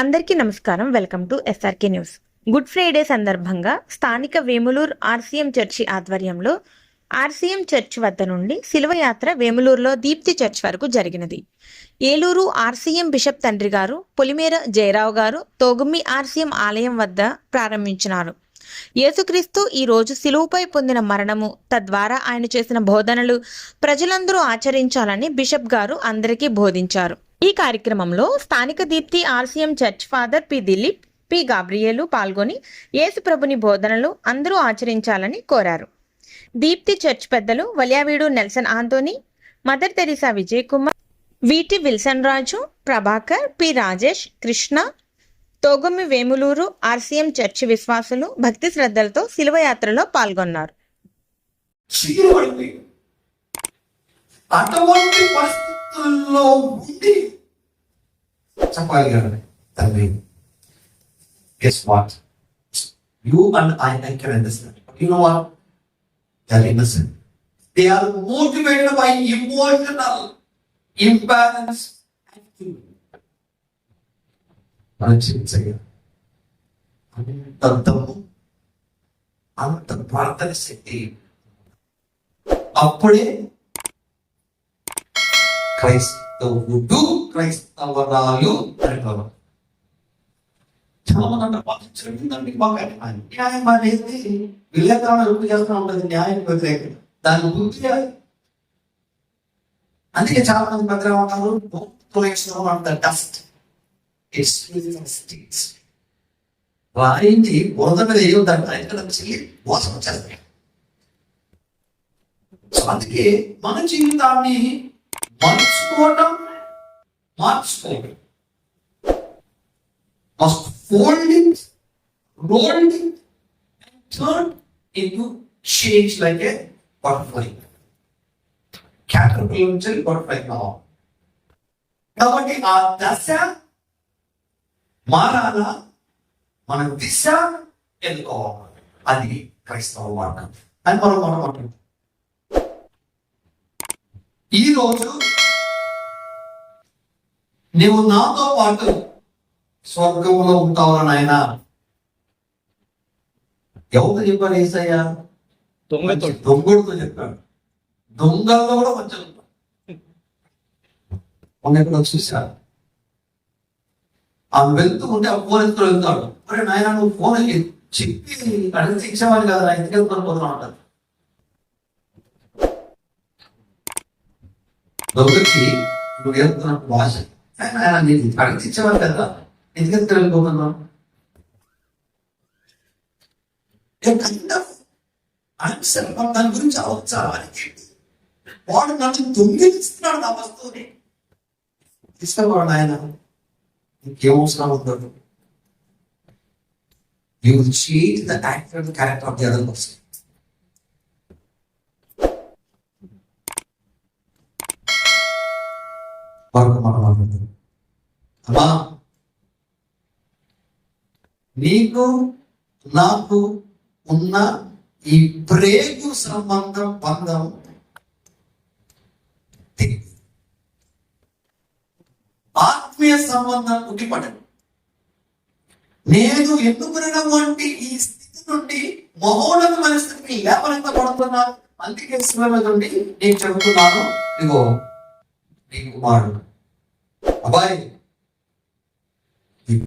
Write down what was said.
అందరికీ నమస్కారం. Welcome to SRK news. Good Friday సందర్భంగా స్థానిక వేములూరు ఆర్సీఎం చర్చి ఆధ్వర్యంలో ఆర్సీఎం చర్చ్ వద్ద నుండి శిలువయాత్ర వేములూరులో దీప్తి చర్చ్ వరకు జరిగినది. ఏలూరు ఆర్సీఎం బిషప్ తండ్రి గారు పొలిమేర జయరావు గారు తోగుమ్మి ఆర్సీఎం ఆలయం వద్ద ప్రారంభించినారు. యేసుక్రీస్తు ఈ రోజు శిలువుపై పొందిన మరణము తద్వారా ఆయన చేసిన బోధనలు ప్రజలందరూ ఆచరించాలని బిషప్ గారు అందరికీ బోధించారు. ఈ కార్యక్రమంలో స్థానిక Deepthi RCM church father P Dilip P Gabriel పాల్గొని యేసుప్రభుని బోధనలు అందరూ ఆచరించాలని కోరారు. దీప్తి చర్చ్ పెద్దలు Valiyaveedu Nelson Antony mother Teresa Vijay Kumar V T Wilson Raju Prabhakar P Rajesh Krishna Thogommi Vemuluru RCM church విశ్వాసులు భక్తి శ్రద్ధలతో శిలువయాత్రలో పాల్గొన్నారు. అటువంటి పరిస్థితుల్లో ఉండి చెప్పాలి కదా తండ్రి guess what you and I I can understand you know what they are innocent they are motivated by emotional imbalance మనం క్షమించగా అంత దమ్ము అంత ప్రార్థన శక్తి అప్పుడే క్రైస్తవుడు క్రైస్తవరాలు అంటారు చాలా మంది అంటారు "మాకు అన్యాయం అనేది విలేకరణ చేస్తూ ఉంటుంది న్యాయం వ్యతిరేకం దాని గుర్తు అందుకే చాలా మంది పెద్దగా ఉంటారు అంత డస్ట్. ఇట్స్ వారింటి బురద మీద ఏముందంటే చెల్లి మోసం వచ్చేస్తాయి అందుకే మన జీవితాన్ని మార్చుకోవటం మార్చుకోవడం must fold it, rolled it, and turn into change like a butterfly. Caterpillar నుంచి butterfly కావాలి కాబట్టి ఆ దశ మారాలా మన దిశ ఎన్నుకోవాలి అది క్రైస్తవ మార్గం అని మనం మనం అంటున్నాం ఈ రోజు నీవు నాతో పాటు స్వర్గంలో ఉంటావు నాయన? ఎవరు చెప్పారు ఏసయ్యా? దొంగతో దొంగడితో చెప్పాడు దొంగల్లో కూడా మంచిగా మొన్న ఎక్కడో చూశారు. ఆమె వెళ్తూ ఉంటే ఆ ఫోన్ ఎత్తుకు వెళ్తాడు. అరే నాయన నువ్వు ఫోన్ చెప్పి అడిగి శిక్షవాడి కదా నా ఇంటికి వెళ్తాను పోతున్నా అంటారు. దొంగకి నువ్వు వెళ్తున్న భాష నేను అడిగి కదా. ఎందుకంత ఎంత దాని గురించి ఆలోచించాలి వాడు నన్ను దొంగిలిస్తున్నాడు నా వస్తువుని. ఇష్టవాడు ఆయన ఇంకేమవసరం ఉండదు. You will change the actor character of the other person మాట మాట్లాడుతుంది అమ్మా నీకు నాకు ఉన్న ఈ ప్రేగు సంబంధం బంధం ఆత్మీయ సంబంధం ఉట్టిపడదు నేను ఎన్నుకున్నటువంటి ఈ స్థితి నుండి మహోన్నతమైన స్థితికి లేపనెత్తబడుతున్నా అందుకే శివ మీద నేను చెబుతున్నాను ఇగో నీ కుమారుడు. ભાઈ